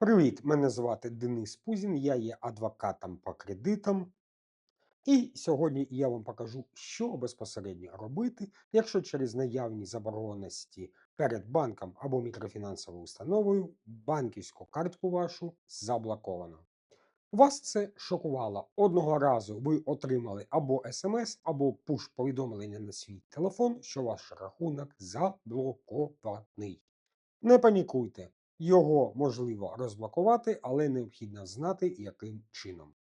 Привіт, мене звати Денис Пузін, я є адвокатом по кредитам. І сьогодні я вам покажу, що безпосередньо робити, якщо через наявні заборгованості перед банком або мікрофінансовою установою банківську картку вашу заблоковано. Вас це шокувало. Одного разу ви отримали або смс, або пуш-повідомлення на свій телефон, що ваш рахунок заблокований. Не панікуйте, його можливо розблокувати, але необхідно знати, яким чином.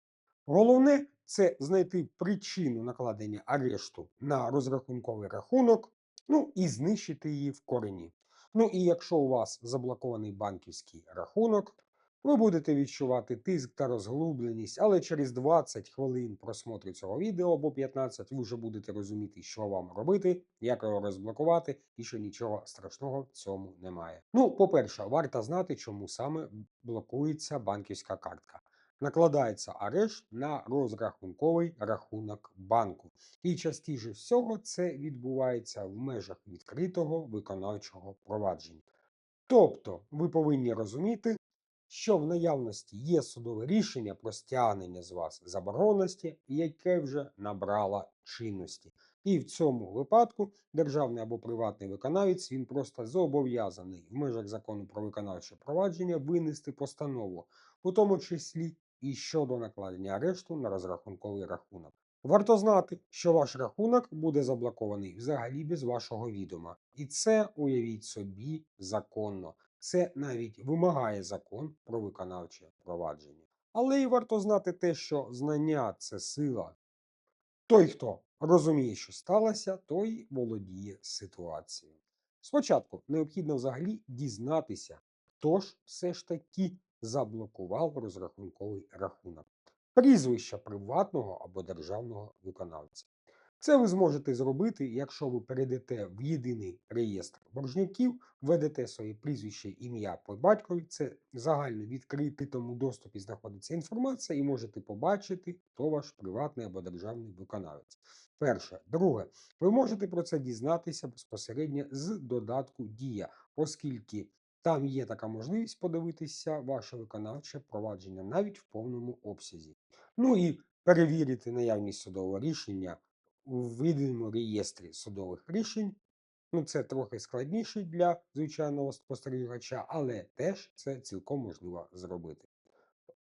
Головне це знайти причину накладення арешту на розрахунковий рахунок, ну і знищити її в корені. Ну і якщо у вас заблокований банківський рахунок, ви будете відчувати тиск та розглубленість, але через 20 хвилин просмотру цього відео або 15 ви вже будете розуміти, що вам робити, як його розблокувати, і що нічого страшного в цьому немає. Ну, по-перше, варто знати, чому саме блокується банківська картка. Накладається арешт на розрахунковий рахунок банку. І частіше всього це відбувається в межах відкритого виконавчого провадження. Тобто ви повинні розуміти, що в наявності є судове рішення про стягнення з вас забороненості, яке вже набрало чинності. І в цьому випадку державний або приватний виконавець він просто зобов'язаний в межах закону про виконавче провадження винести постанову, у тому числі і щодо накладення арешту на розрахунковий рахунок. Варто знати, що ваш рахунок буде заблокований взагалі без вашого відома. І це, уявіть собі, законно. Це навіть вимагає закон про виконавче провадження. Але й варто знати те, що знання це сила. Той, хто розуміє, що сталося, той володіє ситуацією. Спочатку необхідно взагалі дізнатися, хто ж все ж таки заблокував розрахунковий рахунок, прізвища приватного або державного виконавця. Це ви зможете зробити, якщо ви перейдете в єдиний реєстр боржників, введете своє прізвище, ім'я по батькові. Це загально відкритому доступі знаходиться інформація, і можете побачити, хто ваш приватний або державний виконавець. Перше. Друге, ви можете про це дізнатися безпосередньо з додатку Дія, оскільки там є така можливість подивитися ваше виконавче провадження навіть в повному обсязі. Ну і перевірити наявність судового рішення у єдиному реєстрі судових рішень. Ну, це трохи складніше для звичайного спостерігача, але теж це цілком можливо зробити.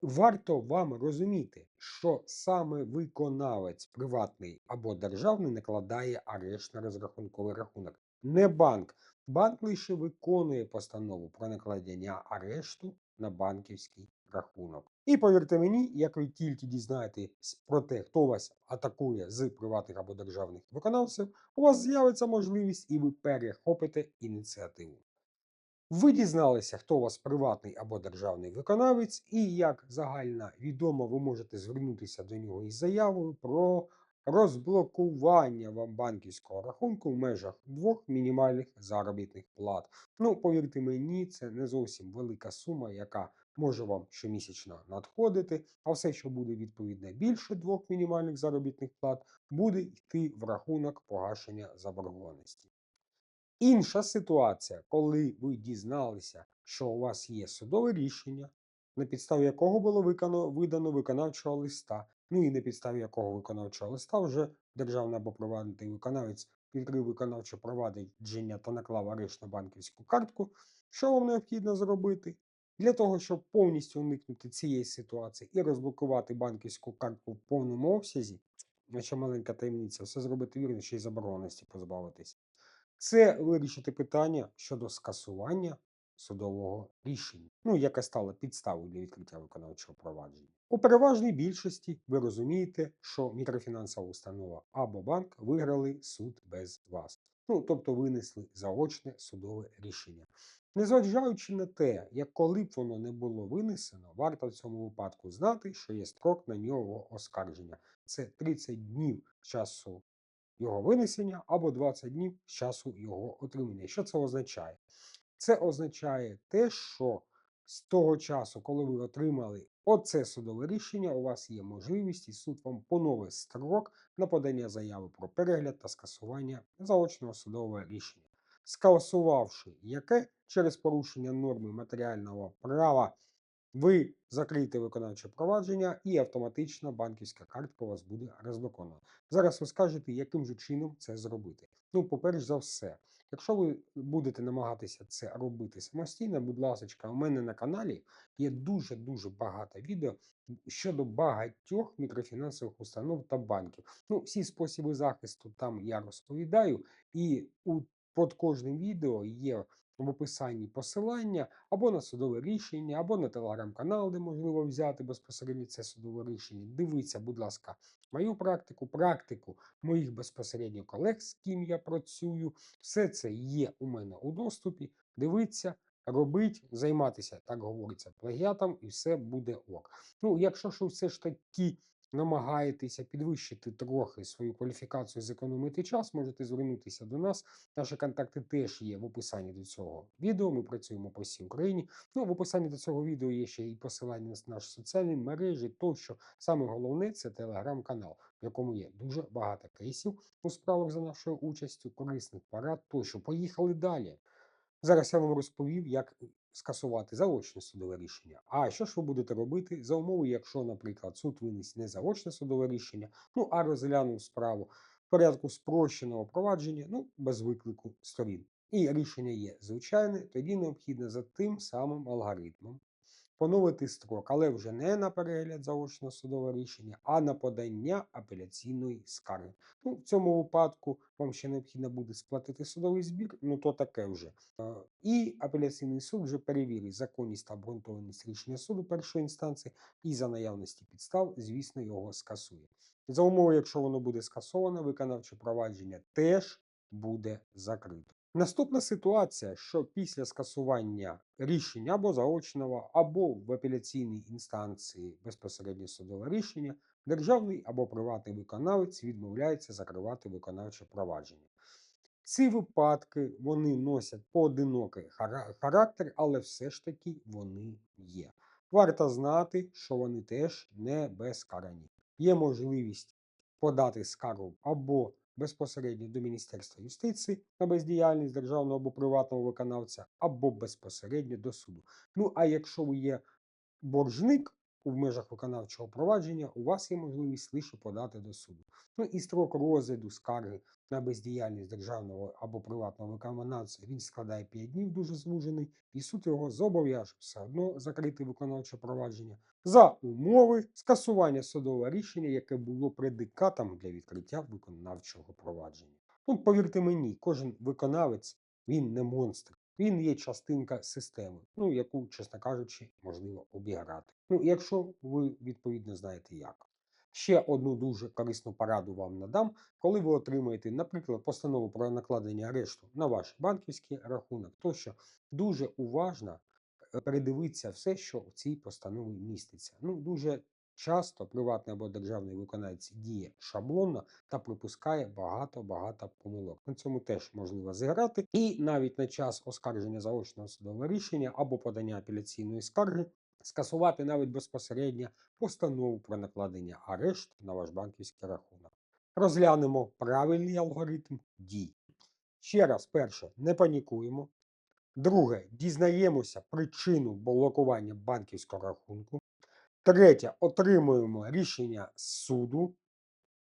Варто вам розуміти, що саме виконавець приватний або державний накладає арешт на розрахунковий рахунок, не банк. Банк лише виконує постанову про накладення арешту на банківський рахунок. І повірте мені, як ви тільки дізнаєтесь про те, хто вас атакує з приватних або державних виконавців, у вас з'явиться можливість і ви перехопите ініціативу. Ви дізналися, хто у вас приватний або державний виконавець, і як загально відомо, ви можете звернутися до нього із заявою про розблокування вам банківського рахунку в межах двох мінімальних заробітних плат. Ну, повірте мені, це не зовсім велика сума, яка може вам щомісячно надходити, а все, що буде відповідно більше двох мінімальних заробітних плат, буде йти в рахунок погашення заборгованості. Інша ситуація, коли ви дізналися, що у вас є судове рішення, на підставі якого було видано виконавчого листа, ну і на підставі якого виконавчого листа вже державний або приватний виконавець відкрив виконавче провадження та наклав арешт на банківську картку, що вам необхідно зробити? Для того, щоб повністю уникнути цієї ситуації і розблокувати банківську картку в повному обсязі, якщо маленька таємниця, все зробити вірно, ще й забороненості позбавитись. Це вирішити питання щодо скасування судового рішення, ну, яке стало підставою для відкриття виконавчого провадження. У переважній більшості ви розумієте, що мікрофінансова установа або банк виграли суд без вас. Ну, тобто винесли заочне судове рішення. Незважаючи на те, як коли б воно не було винесено, варто в цьому випадку знати, що є строк на нього оскарження. Це 30 днів часу його винесення або 20 днів з часу його отримання. Що це означає? Це означає те, що з того часу, коли ви отримали оце судове рішення, у вас є можливість і суд вам поновить строк на подання заяви про перегляд та скасування заочного судового рішення. Скасувавши яке через порушення норми матеріального права ви закриєте виконавче провадження і автоматично банківська картка у вас буде розблокована. Зараз ви скажете, яким же чином це зробити. Ну, по-перше за все, якщо ви будете намагатися це робити самостійно, будь ласка, у мене на каналі є дуже-дуже багато відео щодо багатьох мікрофінансових установ та банків. Ну, всі способи захисту там я розповідаю, і у під кожним відео є в описанні посилання або на судове рішення, або на телеграм-канал, де можливо взяти безпосередньо це судове рішення. Дивіться, будь ласка, мою практику, практику моїх безпосередньо колег, з ким я працюю. Все це є у мене у доступі. Дивіться, робить, займатися, так говориться, плагіатом, і все буде ок. Ну, якщо ж все ж таки намагаєтеся підвищити трохи свою кваліфікацію, зекономити час, можете звернутися до нас. Наші контакти теж є в описанні до цього відео. Ми працюємо по всій Україні. Ну, в описанні до цього відео є ще і посилання на наші соціальні мережі. Тощо саме головне це телеграм-канал, в якому є дуже багато кейсів у справах за нашою участю, корисних порад. Тощо поїхали далі. Зараз я вам розповів, як скасувати заочне судове рішення. А що ж ви будете робити за умови, якщо, наприклад, суд виніс не заочне судове рішення, ну а розглянув справу в порядку спрощеного провадження, ну без виклику сторін. І рішення є звичайне, тоді необхідно за тим самим алгоритмом поновити строк, але вже не на перегляд заочного судового рішення, а на подання апеляційної скарги. Ну, в цьому випадку вам ще необхідно буде сплатити судовий збір, ну то таке вже. Е, І апеляційний суд вже перевірить законність та обґрунтованість рішення суду першої інстанції і за наявності підстав, звісно, його скасує. За умови, якщо воно буде скасовано, виконавче провадження теж буде закрито. Наступна ситуація, що після скасування рішення або заочного, або в апеляційній інстанції безпосередньо судове рішення, державний або приватний виконавець відмовляється закривати виконавче провадження. Ці випадки вони носять поодинокий характер, але все ж таки вони є. Варто знати, що вони теж не безкарані. Є можливість подати скаргу або безпосередньо до Міністерства юстиції на бездіяльність державного або приватного виконавця, або безпосередньо до суду. Ну а якщо ви є боржник у межах виконавчого провадження, у вас є можливість лише подати до суду. Ну і строк розгляду скарги на бездіяльність державного або приватного виконавця він складає 5 днів, дуже звужений, і суд його зобов'яже все одно закрити виконавче провадження за умови скасування судового рішення, яке було предикатом для відкриття виконавчого провадження. Ну, повірте мені, кожен виконавець він не монстр. Він є частинка системи, ну яку, чесно кажучи, можливо обіграти. Ну, якщо ви відповідно знаєте як. Ще одну дуже корисну пораду вам надам, коли ви отримаєте, наприклад, постанову про накладення арешту на ваш банківський рахунок, то що дуже уважно е, передивитися все, що в цій постанові міститься. Ну, дуже часто приватний або державний виконавець діє шаблонно та припускає багато-багато помилок. На цьому теж можливо зіграти. І навіть на час оскарження заочного судового рішення або подання апеляційної скарги скасувати навіть безпосередньо постанову про накладення арешту на ваш банківський рахунок. Розглянемо правильний алгоритм дій. Ще раз, перше, не панікуємо. Друге, дізнаємося причину блокування банківського рахунку. Третє, отримуємо рішення суду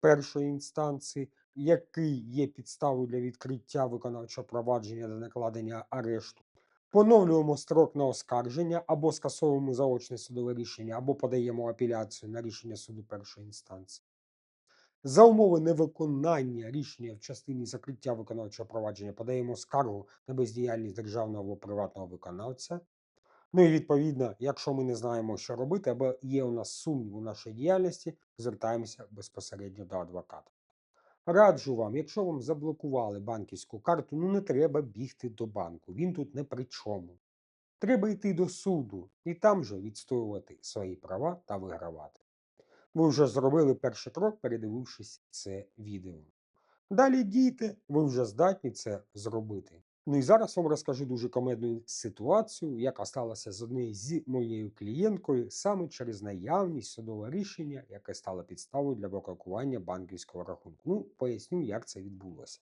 першої інстанції, який є підставою для відкриття виконавчого провадження та накладення арешту. Поновлюємо строк на оскарження або скасовуємо заочне судове рішення, або подаємо апеляцію на рішення суду першої інстанції. За умови невиконання рішення в частині закриття виконавчого провадження подаємо скаргу на бездіяльність державного або приватного виконавця. Ну і відповідно, якщо ми не знаємо, що робити, або є у нас сумнів у нашій діяльності, звертаємося безпосередньо до адвоката. Раджу вам, якщо вам заблокували банківську карту, ну не треба бігти до банку. Він тут не при чому. Треба йти до суду і там же відстоювати свої права та вигравати. Ви вже зробили перший крок, передивившись це відео. Далі дійте, ви вже здатні це зробити. Ну і зараз вам розкажу дуже комедну ситуацію, яка сталася з однією з моєю клієнткою саме через наявність судового рішення, яке стало підставою для блокування банківського рахунку. Ну, поясню, як це відбулося.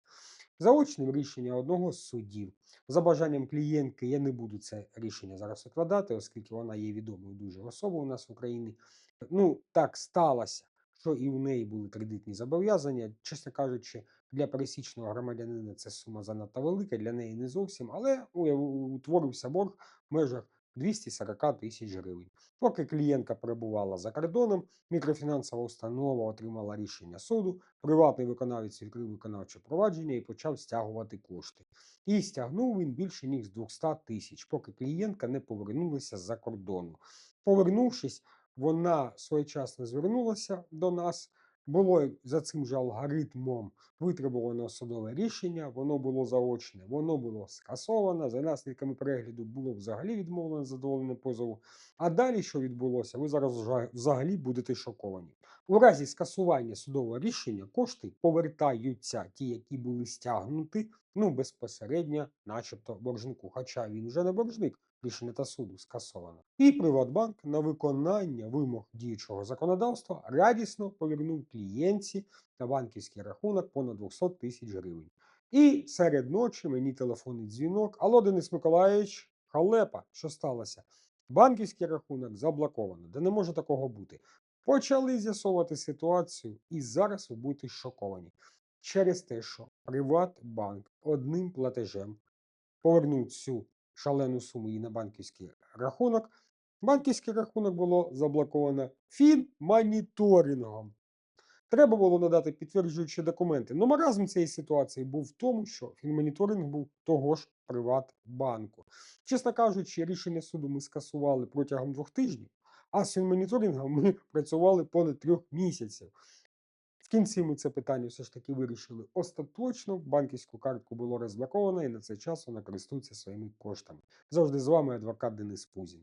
заочним рішення одного з суддів. За бажанням клієнтки я не буду це рішення зараз викладати, оскільки вона є відомою дуже особою у нас в Україні. Ну, так сталося, що і у неї були кредитні зобов'язання. Чесно кажучи, для пересічного громадянина це сума занадто велика, для неї не зовсім, але утворився борг в межах 240 тисяч гривень. Поки клієнтка перебувала за кордоном, мікрофінансова установа отримала рішення суду, приватний виконавець відкрив виконавче провадження і почав стягувати кошти. І стягнув він більше ніж 200 тисяч, поки клієнтка не повернулася з-за кордону. Повернувшись, вона своєчасно звернулася до нас. Було за цим же алгоритмом витребувано судове рішення, воно було заочне, воно було скасовано. За наслідками перегляду було взагалі відмовлено задоволення позову. А далі, що відбулося, ви зараз взагалі будете шоковані. У разі скасування судового рішення кошти повертаються, ті, які були стягнуті, ну безпосередньо, начебто, боржнику. Хоча він вже не боржник, рішення та суду скасовано. І Приватбанк на виконання вимог діючого законодавства радісно повернув клієнтці на банківський рахунок понад 200 тисяч гривень. І серед ночі мені телефонний дзвінок. Алло, Денис Миколаївич, халепа, що сталося? Банківський рахунок заблоковано, де не може такого бути. Почали з'ясовувати ситуацію, і зараз ви будете шоковані через те, що Приватбанк одним платежем повернув цю шалену суму їй на банківський рахунок. Банківський рахунок було заблоковано фінмоніторингом. Треба було надати підтверджуючі документи. Ну, маразм цієї ситуації був в тому, що фінмоніторинг був того ж Приватбанку. Чесно кажучи, рішення суду ми скасували протягом двох тижнів, а з фінмоніторингом ми працювали понад трьох місяців. В кінці ми це питання все ж таки вирішили остаточно. Банківську картку було розблоковано і на цей час вона користується своїми коштами. Завжди з вами адвокат Денис Пузін.